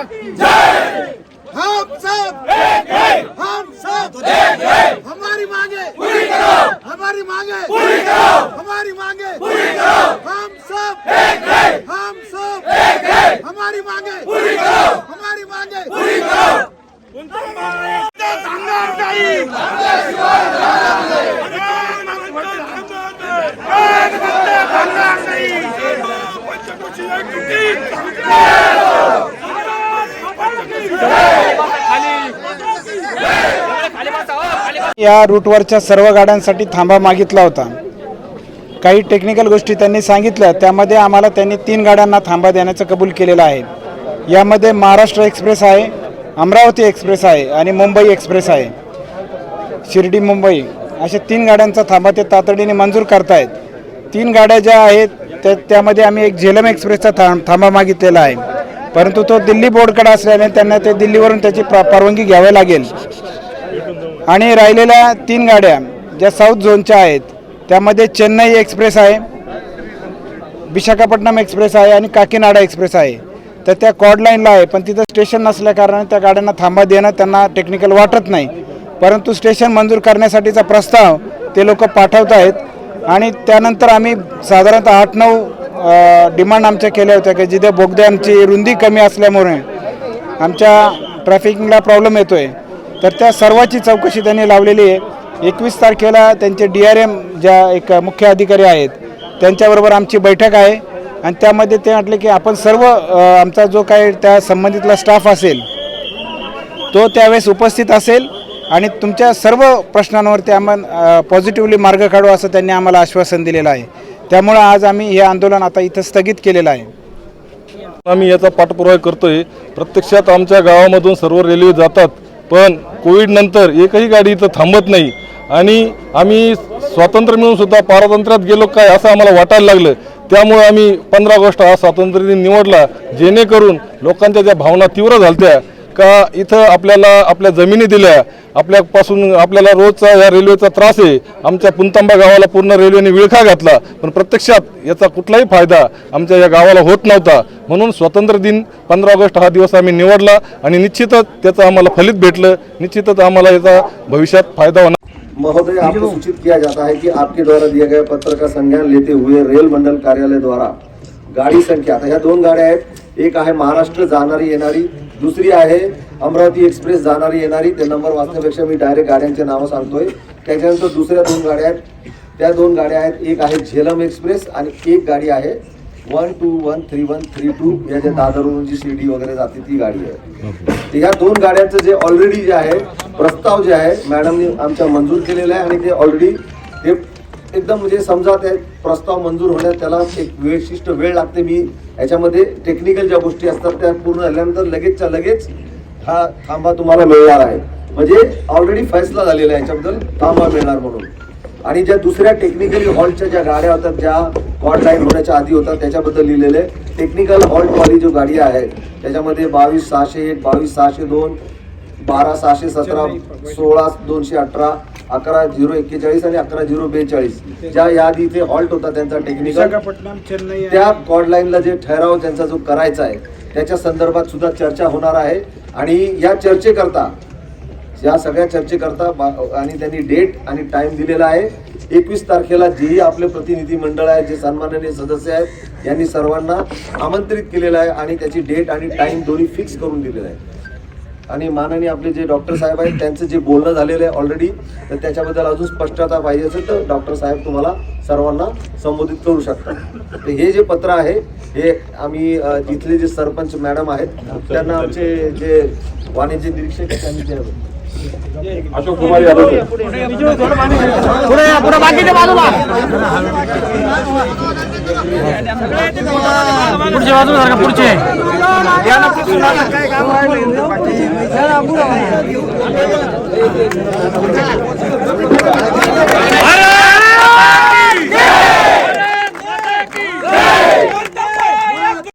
हक हम सब एक हम सब एक हमारी मांगे पूरी करो हमारी मांगे पूरी करो हमारी मांगे पूरी करो हम सब एक हम सब एक हमारी मांगे पूरी करो हमारी मांगे पूरी करो Thank you. या रूटवरच्या सर्व गाड्यांसाठी थांबा मागितला होता. काही टेक्निकल गोष्टी त्यांनी सांगितल्या त्यामध्ये आम्हाला त्यांनी तीन गाड्यांना थांबा देण्याचं कबूल केलेलं आहे. यामध्ये महाराष्ट्र एक्सप्रेस आहे अमरावती एक्सप्रेस आहे आणि मुंबई एक्सप्रेस आहे. शिर्डी मुंबई अशा तीन गाड्यांचा थांबा ते तातडीने मंजूर करतायत. तीन गाड्या ज्या आहेत त्या त्यामध्ये आम्ही एक झेलम एक्सप्रेसचा थां थांबा मागितलेला आहे. परंतु तो दिल्ली बोर्डकडे असल्याने त्यांना ते दिल्लीवरून त्याची प्र परवानगी घ्यावी लागेल. आणि राहिलेल्या तीन गाड्या ज्या साऊथ झोनच्या आहेत त्यामध्ये चेन्नई एक्सप्रेस आहे विशाखापट्टणम एक्सप्रेस आहे आणि काकीनाडा एक्सप्रेस आहे. तर त्या कॉड लाईनला आहे पण तिथं स्टेशन नसल्याकारणाने त्या गाड्यांना थांबा देणं त्यांना टेक्निकल वाटत नाही. परंतु स्टेशन मंजूर करण्यासाठीचा प्रस्ताव ते लोक पाठवत आहेत. आणि त्यानंतर आम्ही साधारणतः आठ नऊ डिमांड आमच्या केल्या होत्या की जिथे बोगद्यांची आमची रुंदी कमी असल्यामुळे आमच्या ट्रॅफिकिंगला प्रॉब्लेम येतो आहे तर त्या सर्वाची चौकशी त्यांनी लावलेली आहे. एकवीस तारखेला त्यांचे डी आर एम ज्या एक मुख्य अधिकारी आहेत त्यांच्याबरोबर आमची बैठक आहे. आणि त्यामध्ये ते म्हटले की आपण सर्व आमचा जो काही त्या संबंधितला स्टाफ असेल तो त्यावेळेस उपस्थित असेल आणि तुमच्या सर्व प्रश्नांवरती आम्ही पॉझिटिव्हली मार्ग काढू असं त्यांनी आम्हाला आश्वासन दिलेलं आहे. त्यामुळं आज आम्ही हे आंदोलन आता इथं स्थगित केलेलं आहे. आम्ही याचा पाठपुरावा करतोय. प्रत्यक्षात आमच्या गावामधून सर्व रेल्वे जातात पण कोविड नंतर एकही गाडी इथं थांबत नाही. आणि आम्ही स्वातंत्र्य मिळून सुद्धा पारतंत्र्यात गेलो काय असं आम्हाला वाटायला लागलं. त्यामुळे आम्ही पंधरा ऑगस्ट हा स्वातंत्र्य दिन निवडला. जेणेकरून लोकांच्या ज्या भावना तीव्र झालत्या का इथं आपल्याला आपल्या जमिनी दिल्या आपल्यापासून आपल्याला रोजचा या रेल्वेचा त्रास आहे. आमच्या पुंतांबा गावाला पूर्ण रेल्वेने विळखा घातला. पण प्रत्यक्षात याचा कुठलाही फायदा आमच्या या गावाला होत नव्हता. म्हणून स्वातंत्र्य दिन पंधरा ऑगस्ट हा दिवस आम्ही निवडला आणि निश्चितच त्याचं आम्हाला फलित भेटलं. निश्चितच आम्हाला याचा भविष्यात फायदा होणार. महोदय आपको सूचित किया जाता है कि आपके द्वारा दिया गया पत्र का संज्ञान लेते हुए रेल मंडल कार्यालय द्वारा गाडी संख्या आता ह्या दोन गाड्या आहेत एक आहे महाराष्ट्र जाणारी येणारी दुसरी आहे अमरावती एक्सप्रेस जाणारी येणारी ते नंबर वाचण्यापेक्षा मी डायरेक्ट गाड्यांचे नावं सांगतोय. त्याच्यानंतर दुसऱ्या दोन गाड्या आहेत. त्या दोन गाड्या आहेत. एक आहे झेलम एक्सप्रेस आणि एक गाडी आहे one two one three one three two. या ज्या दादरवरून जी शिर्डी वगैरे जाते ती गाडी आहे. तर ह्या दोन गाड्यांचं जे ऑलरेडी जे आहे प्रस्ताव जे आहे मॅडमनी आमच्या मंजूर केलेला आहे आणि ते ऑलरेडी ते एकदम म्हणजे समजा ते प्रस्ताव मंजूर होण्यात त्याला एक वेळशिष्ट वेळ लागते. मी याच्यामध्ये टेक्निकल ज्या गोष्टी असतात त्या पूर्ण झाल्यानंतर लगेचच्या लगेच हा थांबा तुम्हाला मिळणार आहे. म्हणजे ऑलरेडी फैसला झालेला आहे याच्याबद्दल थांबा मिळणार म्हणून. आणि ज्या दुसऱ्या टेक्निकली हॉल्टच्या ज्या गाड्या होतात ज्या कॉड लाईन होण्याच्या आधी होतात त्याच्याबद्दल लिहिलेले टेक्निकल हॉल्ट वाली जो गाडी आहे त्याच्यामध्ये बावीस सहाशे एक बावीस सहाशे दोन बारा सहाशे सतरा सोळा दोनशे अठरा अकरा झिरो एक्केचाळीस आणि अकरा झिरो बेचाळीस. ज्या यादी इथे हॉल्ट होता त्यांचा टेक्निकल विशाखापट्टणम चेन्नई त्या कॉड लाईनला जे ठराव त्यांचा जो करायचा आहे त्याच्या संदर्भात सुद्धा चर्चा होणार आहे. आणि या चर्चेकरता या सगळ्या चर्चेकरता बा- आणि त्यांनी डेट आणि टाइम दिलेला आहे. एकवीस तारखेला जेही आपले प्रतिनिधी मंडळ आहे जे सन्माननीय सदस्य आहेत यांनी सर्वांना आमंत्रित केलेलं आहे आणि त्याची डेट आणि टाइम दोन्ही फिक्स करून दिलेलं आहे. आणि माननीय आपले जे डॉक्टर साहेब आहेत त्यांचं जे बोलणं झालेलं आहे ऑलरेडी तर त्याच्याबद्दल अजून स्पष्टता पाहिजे असेल तर डॉक्टर साहेब तुम्हाला सर्वांना संबोधित करू शकतात. तर हे जे पत्र आहे हे आम्ही जिथले जे सरपंच मॅडम आहेत त्यांना आमचे जे वाणिज्य निरीक्षक त्यांनी ते अशोक कुमार यादव पुढच्या बाजूला सारखा पुढचे भारत